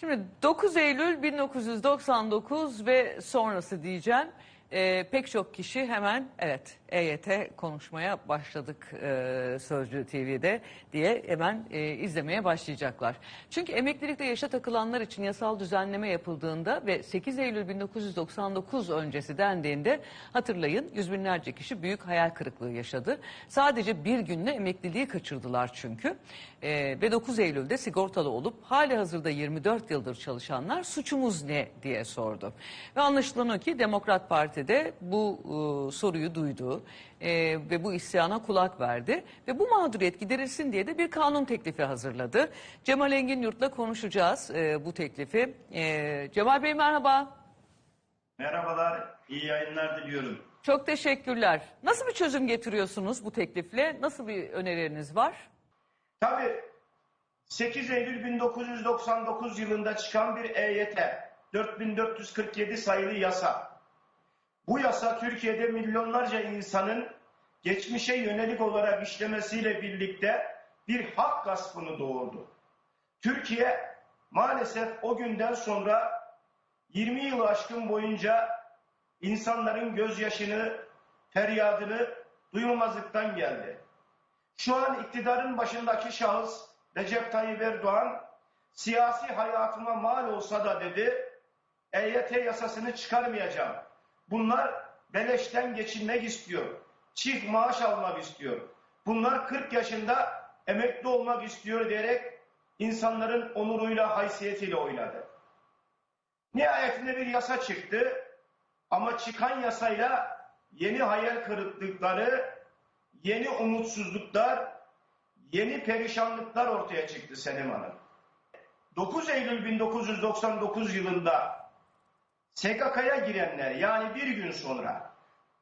Şimdi 9 Eylül 1999 ve sonrası diyeceğim. Ee, pek çok kişi hemen evet EYT konuşmaya başladık e, Sözcü TV'de diye hemen e, izlemeye başlayacaklar. Çünkü emeklilikte yaşa takılanlar için yasal düzenleme yapıldığında ve 8 Eylül 1999 öncesi dendiğinde hatırlayın yüz binlerce kişi büyük hayal kırıklığı yaşadı. Sadece bir günle emekliliği kaçırdılar çünkü. E, ve 9 Eylül'de sigortalı olup hali hazırda 24 yıldır çalışanlar suçumuz ne diye sordu. Ve anlaşılan o ki Demokrat Parti de bu e, soruyu duydu e, ve bu isyana kulak verdi ve bu mağduriyet giderilsin diye de bir kanun teklifi hazırladı. Cemal Engin Yurt'la konuşacağız e, bu teklifi. E, Cemal Bey merhaba. Merhabalar, iyi yayınlar diliyorum. Çok teşekkürler. Nasıl bir çözüm getiriyorsunuz bu teklifle? Nasıl bir önerileriniz var? Tabii 8 Eylül 1999 yılında çıkan bir EYT, 4447 sayılı yasa. Bu yasa Türkiye'de milyonlarca insanın geçmişe yönelik olarak işlemesiyle birlikte bir hak gaspını doğurdu. Türkiye maalesef o günden sonra 20 yıl aşkın boyunca insanların gözyaşını, feryadını duymamazlıktan geldi. Şu an iktidarın başındaki şahıs Recep Tayyip Erdoğan siyasi hayatıma mal olsa da dedi EYT yasasını çıkarmayacağım. Bunlar beleşten geçinmek istiyor. Çift maaş almak istiyor. Bunlar 40 yaşında emekli olmak istiyor diyerek insanların onuruyla, haysiyetiyle oynadı. Nihayetinde bir yasa çıktı ama çıkan yasayla yeni hayal kırıklıkları, yeni umutsuzluklar, yeni perişanlıklar ortaya çıktı Senem Hanım. 9 Eylül 1999 yılında SGK'ya girenler yani bir gün sonra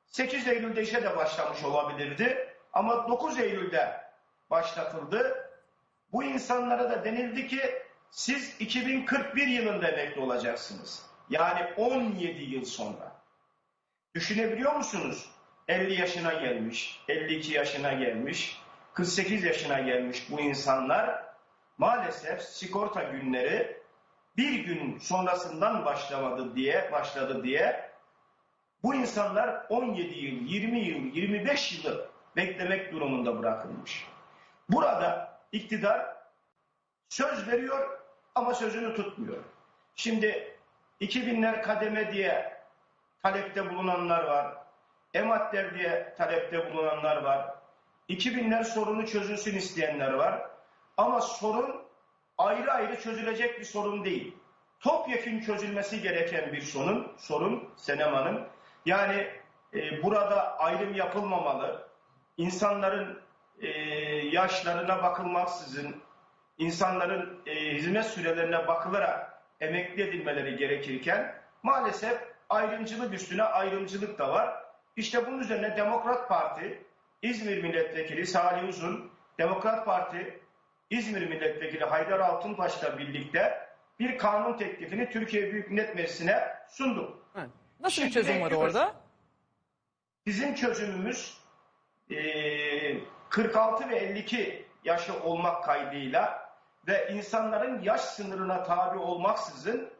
8 Eylül'de işe de başlamış olabilirdi ama 9 Eylül'de başlatıldı. Bu insanlara da denildi ki siz 2041 yılında emekli olacaksınız. Yani 17 yıl sonra. Düşünebiliyor musunuz? 50 yaşına gelmiş, 52 yaşına gelmiş, 48 yaşına gelmiş bu insanlar maalesef sigorta günleri bir gün sonrasından başlamadı diye başladı diye bu insanlar 17 yıl, 20 yıl, 25 yılı beklemek durumunda bırakılmış. Burada iktidar söz veriyor ama sözünü tutmuyor. Şimdi 2000'ler kademe diye talepte bulunanlar var. Ematler diye talepte bulunanlar var. 2000'ler sorunu çözülsün isteyenler var. Ama sorun ayrı ayrı çözülecek bir sorun değil. Topyekun çözülmesi gereken bir sorun, sorun Senem Hanım. Yani e, burada ayrım yapılmamalı. İnsanların e, yaşlarına bakılmaksızın, insanların e, hizmet sürelerine bakılarak emekli edilmeleri gerekirken maalesef ayrımcılık üstüne ayrımcılık da var. İşte bunun üzerine Demokrat Parti, İzmir Milletvekili Salih Uzun, Demokrat Parti, İzmir Milletvekili Haydar Altuntaş'la birlikte bir kanun teklifini Türkiye Büyük Millet Meclisi'ne sundu. Evet. Nasıl bir Şimdi çözüm var orada? Bizim çözümümüz eee, 46 ve 52 yaşı olmak kaydıyla ve insanların yaş sınırına tabi olmaksızın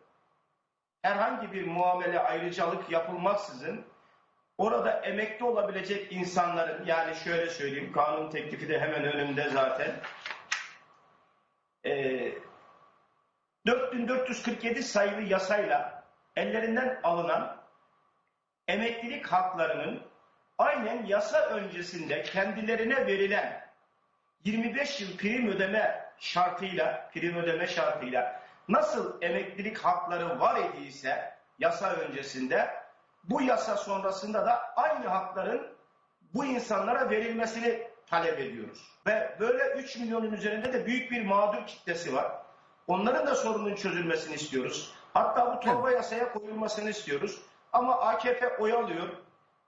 herhangi bir muamele ayrıcalık yapılmaksızın orada emekli olabilecek insanların yani şöyle söyleyeyim kanun teklifi de hemen önümde zaten eee 4447 sayılı yasayla ellerinden alınan emeklilik haklarının aynen yasa öncesinde kendilerine verilen 25 yıl prim ödeme şartıyla, prim ödeme şartıyla nasıl emeklilik hakları var idiyse yasa öncesinde bu yasa sonrasında da aynı hakların bu insanlara verilmesini talep ediyoruz. Ve böyle 3 milyonun üzerinde de büyük bir mağdur kitlesi var. Onların da sorunun çözülmesini istiyoruz. Hatta bu torba yasaya koyulmasını istiyoruz. Ama AKP oyalıyor.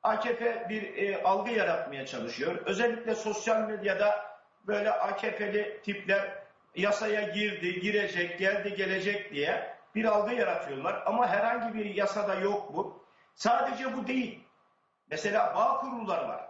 AKP bir e, algı yaratmaya çalışıyor. Özellikle sosyal medyada böyle AKP'li tipler yasaya girdi, girecek, geldi, gelecek diye bir algı yaratıyorlar. Ama herhangi bir yasada yok bu. Sadece bu değil. Mesela bağ kurulları var.